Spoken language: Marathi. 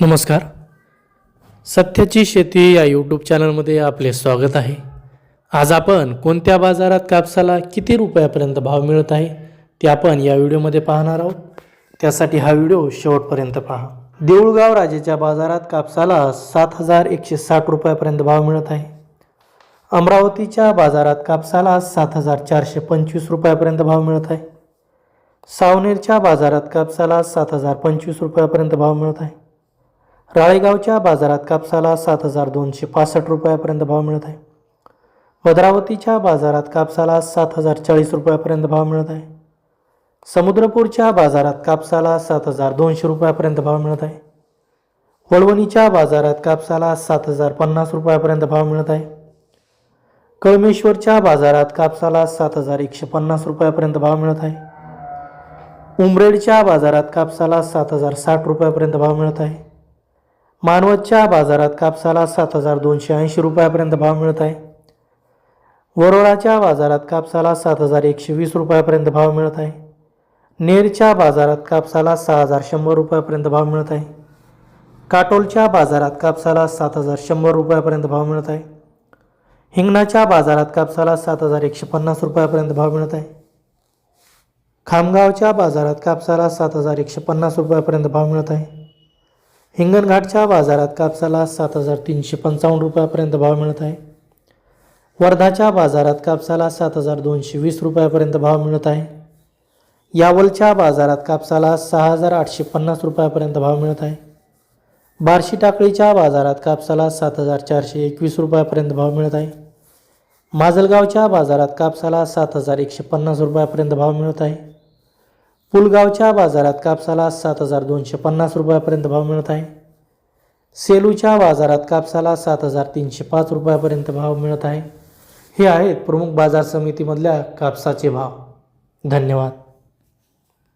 नमस्कार. सत्याची शेती या यूट्यूब चॅनलमध्ये आपले स्वागत आहे. आज आपण कोणत्या बाजारात कापसाला किती रुपयापर्यंत भाव मिळत आहे ते आपण या व्हिडिओमध्ये पाहणार आहोत. त्यासाठी हा व्हिडिओ शेवटपर्यंत पहा. देऊळगाव राजेच्या बाजारात कापसाला सात हजार एकशे साठ रुपयापर्यंत भाव मिळत आहे. अमरावतीच्या बाजारात कापसाला सात हजार चारशे पंचवीस रुपयापर्यंत भाव मिळत आहे. सावनेरच्या बाजारात कापसाला सात हजार पंचवीस रुपयापर्यंत भाव मिळत आहे. राळेगावच्या बाजारात कापसाला सात हजार दोनशे पासष्ट रुपयापर्यंत भाव मिळत आहे. भद्रावतीच्या बाजारात कापसाला सात हजार चाळीस रुपयापर्यंत भाव मिळत आहे. समुद्रपूरच्या बाजारात कापसाला सात हजार दोनशे रुपयापर्यंत भाव मिळत आहे. वळवणीच्या बाजारात कापसाला सात हजार पन्नास रुपयापर्यंत भाव मिळत आहे. कळमेश्वरच्या बाजारात कापसाला सात हजार एकशे पन्नास रुपयापर्यंत भाव मिळत आहे. उमरेडच्या बाजारात कापसाला सात हजार साठ रुपयापर्यंत भाव मिळत आहे. मानवतच्या बाजारात कापसाला सात हजार दोनशे ऐंशी रुपयापर्यंत भाव मिळत आहे. वरोळाच्या बाजारात कापसाला सात हजार एकशे वीस रुपयापर्यंत भाव मिळत आहे. नेरच्या बाजारात कापसाला सहा हजार शंभर रुपयापर्यंत भाव मिळत आहे. काटोलच्या बाजारात कापसाला सात हजार शंभर रुपयापर्यंत भाव मिळत आहे. हिंगणाच्या बाजारात कापसाला सात हजार एकशे पन्नास रुपयापर्यंत भाव मिळत आहे. खामगावच्या बाजारात कापसाला सात हजार एकशे पन्नास रुपयापर्यंत भाव मिळत आहे. हिंगणघाटच्या बाजारात कापसाला सात हजार तीनशे पंचावन्न रुपयापर्यंत भाव मिळत आहे. वर्धाच्या बाजारात कापसाला सात हजार दोनशे वीस रुपयापर्यंत भाव मिळत आहे. यावलच्या बाजारात कापसाला सहा हजार आठशे पन्नास रुपयापर्यंत भाव मिळत आहे. बार्शी टाकळीच्या बाजारात कापसाला सात हजार चारशे एकवीस रुपयापर्यंत भाव मिळत आहे. माजलगावच्या बाजारात कापसाला सात हजार एकशे पन्नास रुपयापर्यंत भाव मिळत आहे. पुलगावच्या बाजारात कापसाला सात हजार दोनशे पन्नास रुपयापर्यंत भाव मिळत आहे. सेलूच्या बाजारात कापसाला सात हजार तीनशे पाच रुपयापर्यंत भाव मिळत आहे. हे आहेत प्रमुख बाजार समितीमधल्या कापसाचे भाव. धन्यवाद.